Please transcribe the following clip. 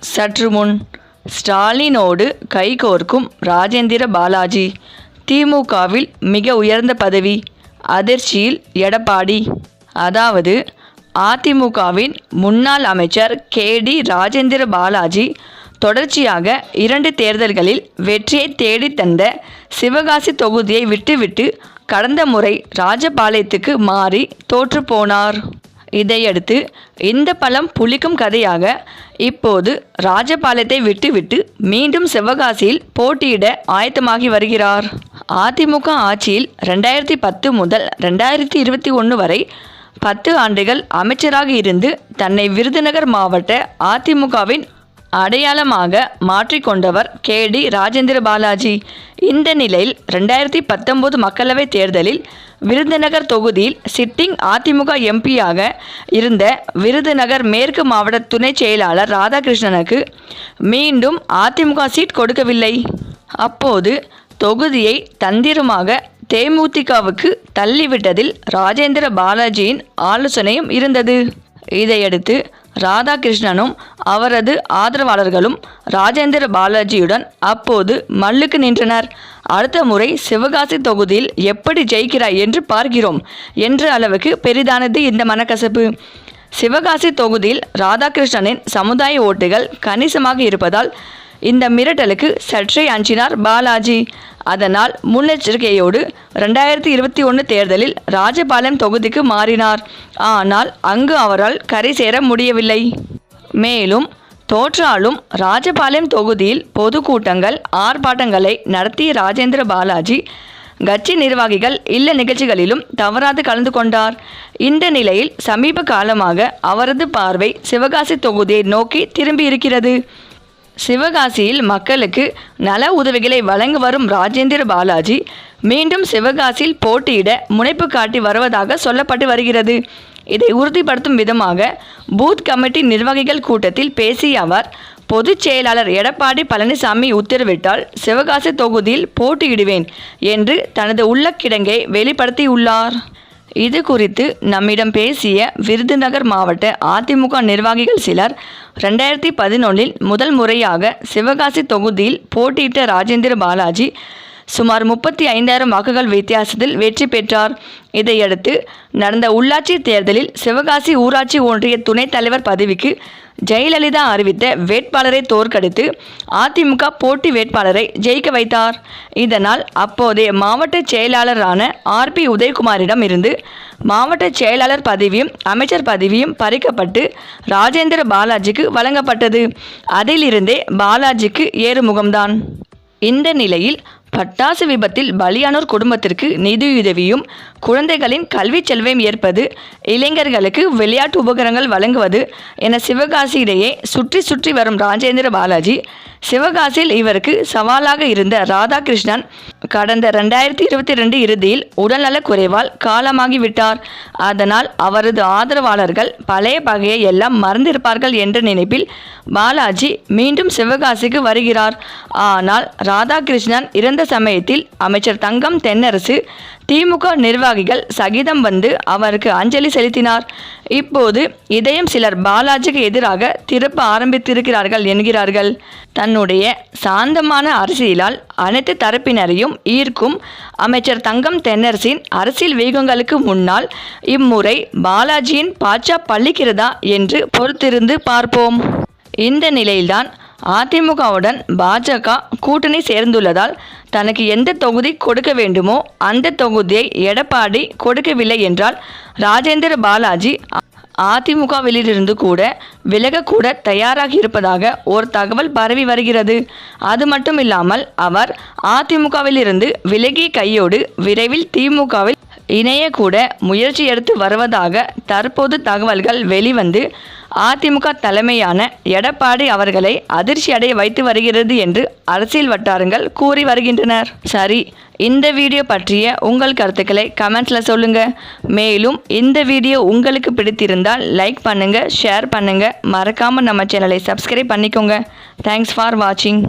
சற்று முன் ஸ்டாலினோடு கைகோர்க்கும் ராஜேந்திர பாலாஜி. திமுகவில் மிக உயர்ந்த பதவி அதிர்ச்சியில் எடப்பாடி. அதாவது அதிமுகவின் முன்னாள் அமைச்சர் கே டி ராஜேந்திர பாலாஜி தொடர்ச்சியாக இரண்டு தேர்தல்களில் வெற்றியை தேடித் தந்த சிவகாசி தொகுதியை விட்டுவிட்டு கடந்த முறை ராஜபாளையத்துக்கு மாறி தோற்றுப்போனார் இதையடுத்து இந்த பழம் புளிக்கும் கதையாக இப்போது ராஜபாளையத்தை விட்டுவிட்டு மீண்டும் சிவகாசியில் போட்டியிட ஆயத்தமாகி வருகிறார். அதிமுக ஆட்சியில் ரெண்டாயிரத்தி பத்து முதல் ரெண்டாயிரத்தி இருபத்தி ஒன்று வரை பத்து ஆண்டுகள் அமைச்சராக இருந்து தன்னை விருதுநகர் மாவட்ட அதிமுகவின் அடையாளமாக மாற்றிக்கொண்டவர் கே டி ராஜேந்திர பாலாஜி. இந்த நிலையில் ரெண்டாயிரத்தி பத்தொம்போது மக்களவைத் தேர்தலில் விருதுநகர் தொகுதியில் சிட்டிங் அதிமுக எம்பியாக இருந்த விருதுநகர் மேற்கு மாவட்ட துணை செயலாளர் ராதாகிருஷ்ணனுக்கு மீண்டும் அதிமுக சீட் கொடுக்கவில்லை. அப்போது தொகுதியை தந்திரமாக தேமுதிகவுக்கு தள்ளிவிட்டதில் ராஜேந்திர பாலாஜியின் ஆலோசனையும் இருந்தது. இதையடுத்து ராதாகிருஷ்ணனும் அவரது ஆதரவாளர்களும் ராஜேந்திர பாலாஜியுடன் அப்போது மல்லுக்கு நின்றனர். அடுத்த முறை சிவகாசி தொகுதியில் எப்படி ஜெயிக்கிறாய் என்று பார்க்கிறோம் என்ற அளவுக்கு பெரிதானது இந்த மனக்கசப்பு. சிவகாசி தொகுதியில் ராதாகிருஷ்ணனின் சமுதாய ஓட்டுகள் கணிசமாக இருப்பதால் இந்த மிரட்டலுக்கு சற்றே அஞ்சினார் பாலாஜி. அதனால் முன்னெச்சரிக்கையோடு ரெண்டாயிரத்தி இருபத்தி ஒன்று தேர்தலில் ராஜபாளையம் தொகுதிக்கு மாறினார். ஆனால் அங்கு அவரால் கரை சேர முடியவில்லை. மேலும் தோற்றாலும் ராஜபாளையம் தொகுதியில் பொதுக்கூட்டங்கள் ஆர்ப்பாட்டங்களை நடத்திய ராஜேந்திர பாலாஜி கட்சி நிர்வாகிகள் இல்ல நிகழ்ச்சிகளிலும் தவறாது கலந்து கொண்டார். இந்த நிலையில் சமீப காலமாக அவரது பார்வை சிவகாசி தொகுதியை நோக்கி திரும்பி இருக்கிறது. சிவகாசியில் மக்களுக்கு நல உதவிகளை வழங்க வரும் ராஜேந்திர பாலாஜி மீண்டும் சிவகாசியில் போட்டியிட முனைப்பு காட்டி வருவதாக சொல்லப்பட்டு வருகிறது. இதை உறுதிப்படுத்தும் விதமாக பூத் கமிட்டி நிர்வாகிகள் கூட்டத்தில் பேசிய அவர் பொதுச் செயலாளர் எடப்பாடி பழனிசாமி உத்தரவிட்டால் சிவகாசி தொகுதியில் போட்டியிடுவேன் என்று தனது உள்ளக்கிடங்கை வெளிப்படுத்தியுள்ளார். இது குறித்து நம்மிடம் பேசிய விருதுநகர் மாவட்ட அதிமுக நிர்வாகிகள் சிலர் ரெண்டாயிரத்தி பதினொன்றில் முதல் முறையாக சிவகாசி தொகுதியில் போட்டியிட்ட ராஜேந்திர பாலாஜி சுமார் முப்பத்தி ஐந்தாயிரம் வாக்குகள் வித்தியாசத்தில் வெற்றி பெற்றார். இதையடுத்து நடந்த உள்ளாட்சி தேர்தலில் சிவகாசி ஊராட்சி ஒன்றிய துணைத் தலைவர் பதவிக்கு ஜெயலலிதா அறிவித்த வேட்பாளரை தோற்கடித்து அதிமுக போட்டி வேட்பாளரை ஜெயிக்க வைத்தார். இதனால் அப்போதைய மாவட்ட செயலாளரான ஆர்பி உதயகுமாரிடம் இருந்து மாவட்ட செயலாளர் பதவியும் அமைச்சர் பதவியும் பறிக்கப்பட்டு ராஜேந்திர பாலாஜிக்கு வழங்கப்பட்டது. அதிலிருந்தே பாலாஜிக்கு ஏறுமுகம்தான். இந்த நிலையில் பட்டாசு விபத்தில் பலியானோர் குடும்பத்திற்கு நிதியுதவியும் குழந்தைகளின் கல்வி செல்வையும் ஏற்பது இளைஞர்களுக்கு விளையாட்டு உபகரணங்கள் வழங்குவது என சிவகாசியிடையே சுற்றி சுற்றி வரும் ராஜேந்திர பாலாஜி சிவகாசியில் இவருக்கு சவாலாக இருந்த ராதாகிருஷ்ணன் கடந்த ரெண்டாயிரத்தி இருபத்தி ரெண்டு இறுதியில் உடல்நலக் குறைவால் காலமாகிவிட்டார். அதனால் அவரது ஆதரவாளர்கள் பழைய பகையை எல்லாம் மறந்திருப்பார்கள் என்ற நினைப்பில் பாலாஜி மீண்டும் சிவகாசிக்கு வருகிறார். ஆனால் ராதாகிருஷ்ணன் இறந்த சமயத்தில் அமைச்சர் தங்கம் தென்னரசு திமுக நிர்வாகிகள் சகிதம் வந்து அவருக்கு அஞ்சலி செலுத்தினார். இப்போது இதையும் சிலர் பாலாஜிக்கு எதிராக திருப்ப ஆரம்பித்திருக்கிறார்கள் என்கிறார்கள். தன்னுடைய சாந்தமான அரசியலால் அனைத்து தரப்பினரையும் ஈர்க்கும் அமைச்சர் தங்கம் தென்னரசின் அரசியல் வேகங்களுக்கு முன்னால் இம்முறை பாலாஜியின் பாச்சா பள்ளிக்கிறதா என்று பொறுத்திருந்து பார்ப்போம். இந்த நிலையில்தான் அதிமுகவுடன் பாஜக கூட்டணி சேர்ந்துள்ளதால் தனக்கு எந்த தொகுதி கொடுக்க வேண்டுமோ அந்த தொகுதியை எடப்பாடி கொடுக்கவில்லை என்றால் ராஜேந்திர பாலாஜி அதிமுகவிலிருந்து கூட விலகக்கூட தயாராகி இருப்பதாக ஒரு தகவல் பரவி வருகிறது. அது மட்டும் இல்லாமல் அவர் அதிமுகவிலிருந்து விலகிய கையோடு விரைவில் திமுகவில் இணையக்கூட முயற்சி எடுத்து வருவதாக தற்போது தகவல்கள் வெளிவந்து அதிமுக தலைமையான எடப்பாடி அவர்களை அதிர்ச்சி அடைய வைத்து வருகிறது என்று அரசியல் வட்டாரங்கள் கூறி வருகின்றனர். சரி இந்த வீடியோ பற்றிய உங்கள் கருத்துக்களை கமெண்ட்ஸில் சொல்லுங்கள் மேலும் இந்த வீடியோ உங்களுக்கு பிடித்திருந்தால் லைக் பண்ணுங்கள் ஷேர் பண்ணுங்கள் மறக்காமல் நம்ம சேனலை சப்ஸ்கிரைப் பண்ணிக்கோங்க. தேங்க்ஸ் ஃபார் வாட்சிங்